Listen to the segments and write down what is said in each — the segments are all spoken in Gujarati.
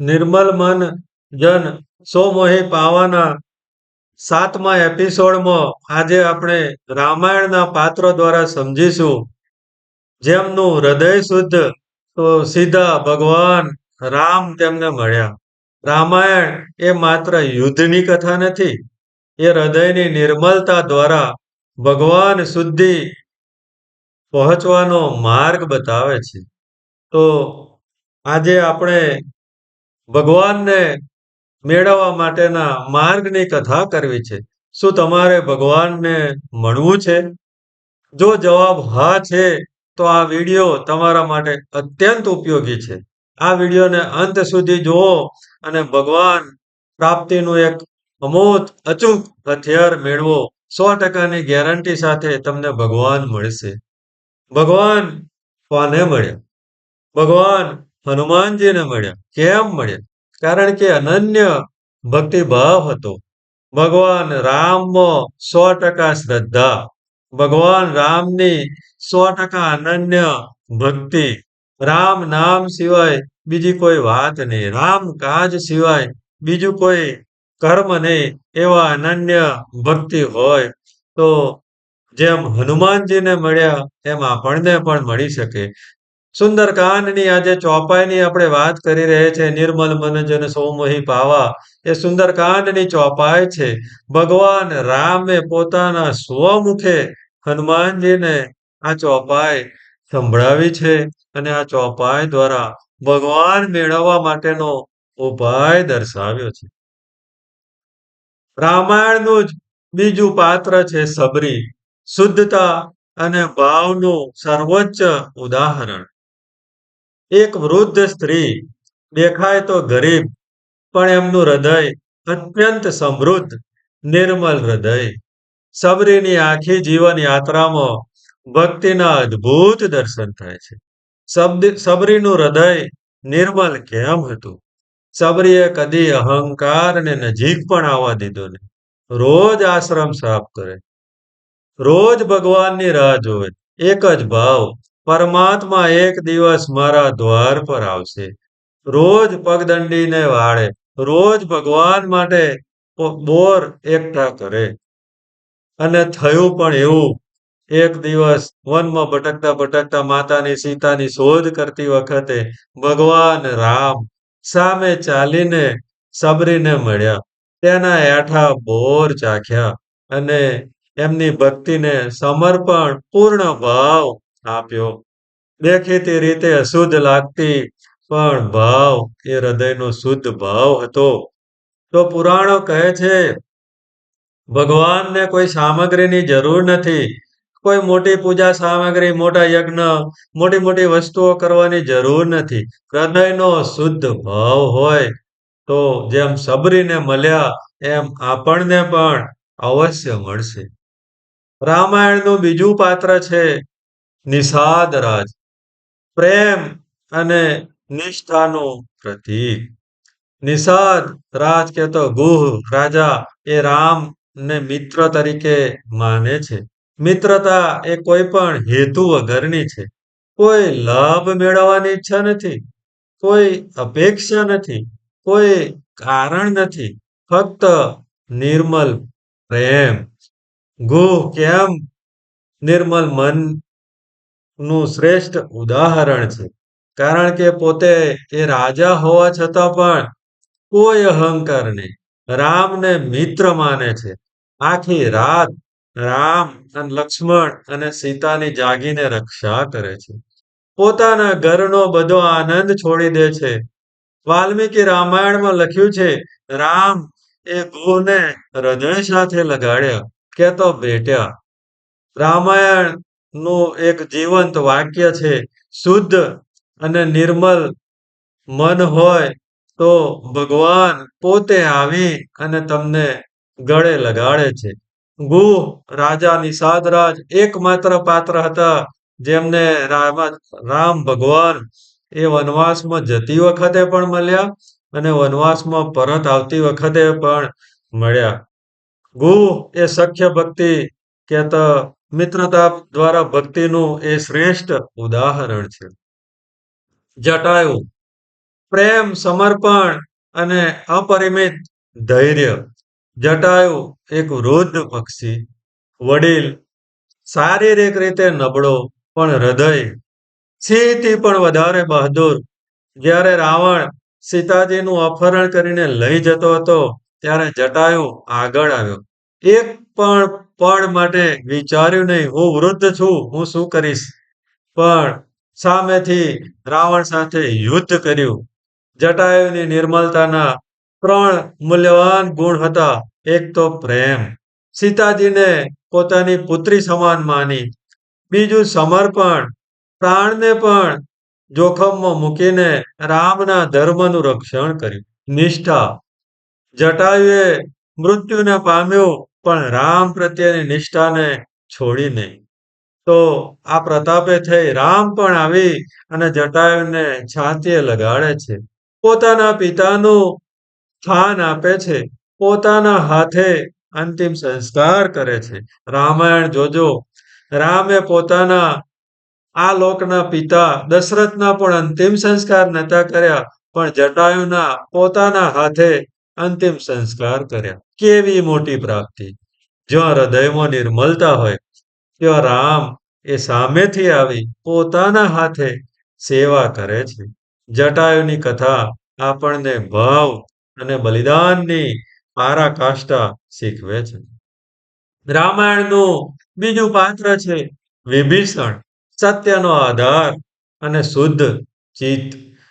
નિર્મલ મન જન સો પાવાના સાતમા એપિસોડમાં આજે આપણે રામાયણના પાત્રો દ્વારા સમજીશું. જેમનું હૃદય શુદ્ધ સીધા ભગવાન રામ તેમને મળ્યા. રામાયણ એ માત્ર યુદ્ધની કથા નથી, એ હૃદયની નિર્મલતા દ્વારા ભગવાન સુધી પહોંચવાનો માર્ગ બતાવે છે. તો આજે આપણે ભગવાનને મેળવવા માટેના માર્ગની કથા કરવી છે. શું તમારે ભગવાનને મળવું છે? જો જવાબ હા છે, તો આ વીડિયો તમારા માટે અત્યંત ઉપયોગી છે. આ વિડીયોને અંત સુધી જુઓ અને ભગવાન પ્રાપ્તિનું એક અમોત અચૂક હથિયાર મેળવો. સો ટકાની ગેરંટી સાથે તમને ભગવાન મળશે. ભગવાન કોને મળ્યા. ભગવાન હનુમાનજીને મળ્યા. કેમ મળ્યા? કારણ કે અનન્ય ભક્તિભાવ હતો. ભગવાન રામમાં સો ટકા શ્રદ્ધા. ભગવાન રામની સો ટકા અનન્ય ભક્તિ. રામ નામ સિવાય બીજી કોઈ વાત નહીં. રામ કાજ સિવાય બીજું કોઈ કર્મ નહીં એવા અનન્ય ભક્તિ હોય તો જેમ હનુમાનજીને મળ્યા, એમ આપણને પણ મળી શકે. સુંદરકાંડની આજે ચોપાઈની આપણે વાત કરી રહ્યા છે, નિર્મલ મન જન સોમોહી પાવા. એ સુંદરકાંડની ચોપાઈ છે. ભગવાન રામે પોતાના સ્વમુખે હનુમાનજીને આ ચોપાઈ સંભળાવી છે અને આ ચોપાઈ દ્વારા ભગવાન મેળવવા માટેનો ઉપાય દર્શાવ્યો છે. રામાયણનું જ બીજું પાત્ર છે સબરી, શુદ્ધતા અને ભાવનું સર્વોચ્ચ ઉદાહરણ. એક વૃદ્ધ સ્ત્રી દેખાય તો ગરીબ, પણ એમનું હૃદય અત્યંત સમૃદ્ધ, નિર્મલ હૃદય. સબરીની આખી જીવન યાત્રામાં ભક્તિના અદ્ભુત દર્શન થાય છે. સબરીનું હૃદય નિર્મલ કેમ હતું? સબરીએ કદી અહંકારને નજીક પણ આવવા દીધો નહીં. રોજ આશ્રમ સાફ કરે. રોજ ભગવાનની રાહ જોવે. એક જ ભાવ પરમાત્મા એક દિવસ મારા દ્વાર પર આવશે. રોજ પગદંડીને વાળે, રોજ ભગવાન માટે બોર એકઠા કરે. અને થયું પણ એવું. એક દિવસ વનમાં ભટકતા ભટકતા માતાની સીતાની શોધ કરતી વખતે ભગવાન રામ સામે ચાલીને સબરીને મળ્યા. તેના હેઠા બોર ચાખ્યા અને એમની ભક્તિને સમર્પણ પૂર્ણ ભાવ આપ્યો. દેખીતી રીતે અશુદ્ધ લાગતી, પણ ભાવ, એ હૃદયનો શુદ્ધ ભાવ હતો. તો પુરાણો કહે છે, ભગવાનને કોઈ સામગ્રીની જરૂર નથી. કોઈ મોટી પૂજા સામગ્રી, મોટા યજ્ઞ, મોટી મોટી વસ્તુઓ કરવાની જરૂર નથી. હૃદયનો શુદ્ધ ભાવ હોય તો જેમ સબરીને મળ્યા, એમ આપણને પણ અવશ્ય મળશે. રામાયણનું બીજું પાત્ર છે નિષાદ રાજ. પ્રેમ અને નિષ્ઠાનું પ્રતીક. નિષાદ રાજ કે તો ગુહ રાજા એ રામ ને મિત્ર તરીકે માને છે. મિત્રતા એ કોઈ પણ હેતુ વગરની છે. કોઈ લાભ મેળવવાની ઈચ્છા નથી. કોઈ અપેક્ષા નથી. કોઈ કારણ નથી. ફક્ત નિર્મલ પ્રેમ. ગુહ કેમ? નિર્મલ મન નું શ્રેષ્ઠ ઉદાહરણ છે. કારણ કે પોતે એ રાજા હોવા છતાં પણ કોઈ અહંકાર નહીં રામને મિત્ર માને છે. આખી રાત રામ અને લક્ષ્મણ અને સીતાની જાગીને રક્ષા કરે છે. પોતાના ઘરનો બધો આનંદ છોડી દે છે. વાલ્મીકી રામાયણમાં લખ્યું છે, રામ એ ગોને હૃદય સાથે લગાડ્યા, કે તો ભેટ્યા રામાયણ નું એક જીવંત વાક્ય છે, શુદ્ધ અને નિર્મલ મન હોય તો ભગવાન પોતે આવી અને તમને ગળે લગાડે છે. ગુહ રાજા નિષાદરાજ એકમાત્ર પાત્ર હતા, જેમને રામ ભગવાન એ વનવાસમાં જતી વખતે પણ મળ્યા અને વનવાસમાં પરત આવતી વખતે પણ મળ્યા. ગુહ એ સખ્ય ભક્તિ કહેતા મિત્રતા દ્વારા ભક્તિનું એ શ્રેષ્ઠ ઉદાહરણ છે. જટાયુ, પ્રેમ, સમર્પણ અને અપરિમિત ધૈર્ય. જટાયુ એક વૃદ્ધ પક્ષી, વડીલ, શારીરિક રીતે નબળો પણ હૃદય. સિંહથી પણ વધારે બહાદુર. જ્યારે રાવણ સીતાજીનું અપહરણ કરીને લઈ જતો હતો, ત્યારે જટાયુ આગળ આવ્યો. એક પણ પળ માટે વિચાર્યું નહીં. હું વૃદ્ધ છું. હું શું કરીશ? પણ સામેથી રાવણ સાથે યુદ્ધ કર્યું. જટાયુની નિર્મલતાના ત્રણ મૂલ્યવાન ગુણ હતા. એક તો પ્રેમ. સીતાજીને પોતાની પુત્રી સમાન માની. બીજું સમર્પણ. પ્રાણને પણ જોખમમાં મૂકીને રામના ધર્મનું રક્ષણ કર્યું. નિષ્ઠા. જટાયુએ મૃત્યુને પામ્યું. પણ રામ પ્રત્યેની નિષ્ઠાને છોડી નહીં. તો આ પ્રતાપે થઈ રામ પણ આવી અને જટાયુને છાતીએ લગાડે છે. પોતાના પિતાનું સ્થાન આપે છે. પોતાના હાથે અંતિમ સંસ્કાર કરે છે. રામાયણ જોજો. રામે પોતાના આ લોકના પિતા દશરથના પણ અંતિમ સંસ્કાર નતા કર્યા, પણ જટાયુના પોતાના હાથે અંતિમ સંસ્કાર કર્યા. કેવી મોટી પ્રાપ્તિ? જ્યાં હૃદયમાં નિર્મલતા હોય, ત્યાં રામ એ સામેથી આવી પોતાના હાથે સેવા કરે છે. જટાયુની કથા આપણને ભાવ અને બલિદાનની પારાકાષ્ઠા શીખવે છે. રામાયણનું બીજું પાત્ર છે વિભીષણ. સત્યનો આધાર અને શુદ્ધ ચિત્ત.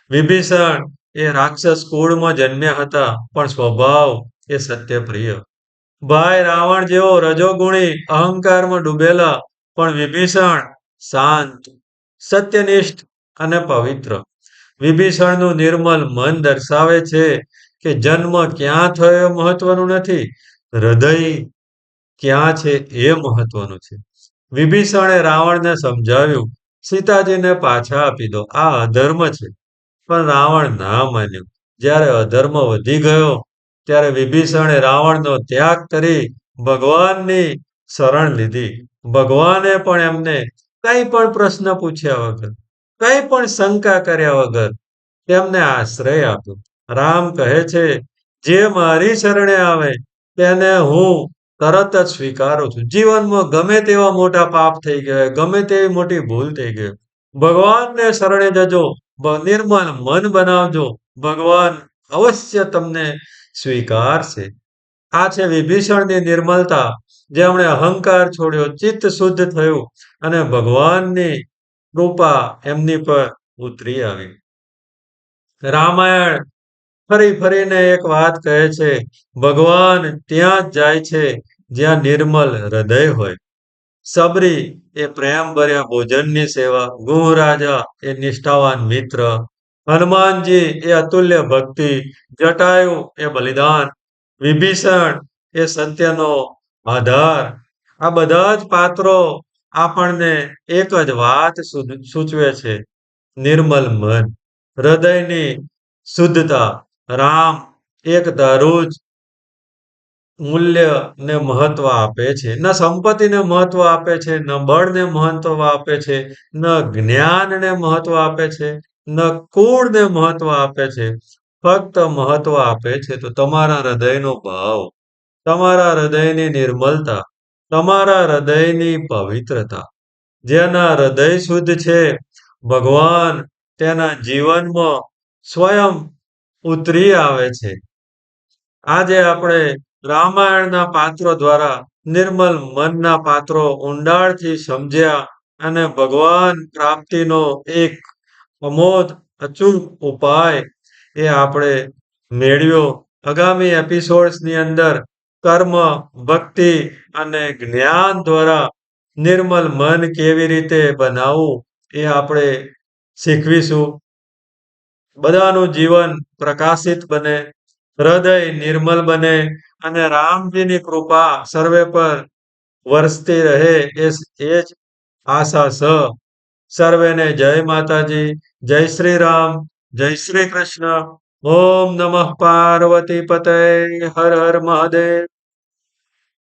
વિભીષણ એ રાક્ષસ કુળમાં જન્મ્યા હતા, પણ સ્વભાવ એ સત્યપ્રિય ભાઈ રાવણ જેવો રજોગુણી અહંકારમાં ડૂબેલા, પણ વિભીષણ શાંત, સત્યનિષ્ઠ અને પવિત્ર. વિભીષણનું નિર્મલ મન દર્શાવે છે કે જન્મ ક્યાં થયો મહત્વનું નથી, હૃદય ક્યાં છે એ મહત્વનું છે. વિભીષણે રાવણને સમજાવ્યું, સીતાજીને પાછા આપી દો, આ અધર્મ છે. પણ રાવણ ના માન્યું. જ્યારે અધર્મ વધી ગયો ત્યારે વિભીષણે રાવણનો ત્યાગ કરી ભગવાનની શરણ લીધી. ભગવાને પણ એમને કઈ પણ પ્રશ્ન પૂછ્યા વગર, કઈ પણ શંકા કર્યા વગર તેમને આશ્રય આપ્યો. રામ કહે છે, જે મારી શરણે આવે, તેને હું તરત જ સ્વીકારું છું. જીવનમાં ગમે તેવા મોટા પાપ થઈ ગયા ગમે તેવી મોટી ભૂલ થઈ ગઈ ભગવાનને શરણે જજો નિર્મલ મન બનાવજો. ભગવાન અવશ્ય તમને સ્વીકારશે આ છે વિભીષણની નિર્મલતા જેમણે અહંકાર છોડ્યો, ચિત્ત શુદ્ધ થયું અને ભગવાનની કૃપા એમની પર ઉતરી આવી. રામાયણ ફરી ફરીને એક વાત કહે છે, ભગવાન ત્યાં જ જાય છે જ્યાં નિર્મલ હૃદય હોય. સબરી એ પ્રેમ ભર્યા ભોજનની સેવા ગુહ રાજા એ નિષ્ઠાવાન મિત્ર હનુમાનજી એ અતુલ્ય ભક્તિ જટાયુ એ બલિદાન, વિભીષણ એ સત્યનો આધાર. આ બધા જ પાત્રો આપણને એક જ વાત સૂચવે છે, નિર્મલ મન. હૃદયની શુદ્ધતા, રામ એક ધારું જ મૂલ્યને મહત્વ આપે છે. ન સંપત્તિને મહત્વ આપે છે, ન બળને મહત્વ આપે છે, ન જ્ઞાનને મહત્વ આપે છે ન મહત્વ આપે છે, ફક્ત મહત્વ આપે છે તો તમારા હૃદયનો ભાવ, તમારા હૃદયની નિર્મલતા, તમારા હૃદયની પવિત્રતા, જેના હૃદય શુદ્ધ છે, ભગવાન તેના જીવનમાં સ્વયં ઉતરી આવે છે. આજે આપણે રામાયણના પાત્રો દ્વારા નિર્મલ મનના પાત્રો ઊંડાણથી સમજ્યા અને ભગવાન પ્રાપ્તિનો એક અમોદ અચૂક ઉપાય એ આપણે મેળવ્યો. આગામી એપિસોડ્સની અંદર કર્મ, ભક્તિ અને જ્ઞાન દ્વારા નિર્મલ મન કેવી રીતે બનાવવું એ આપણે શીખવીશું. બધાનું જીવન પ્રકાશિત બને, હૃદય નિર્મલ બને અને રામજીની કૃપા સર્વે પર વરસતી રહે એ જ આશા સ સર્વેને જય માતાજી, જય શ્રી રામ જય શ્રી કૃષ્ણ. ઓમ નમઃ પાર્વતી પતય, હર હર મહાદેવ.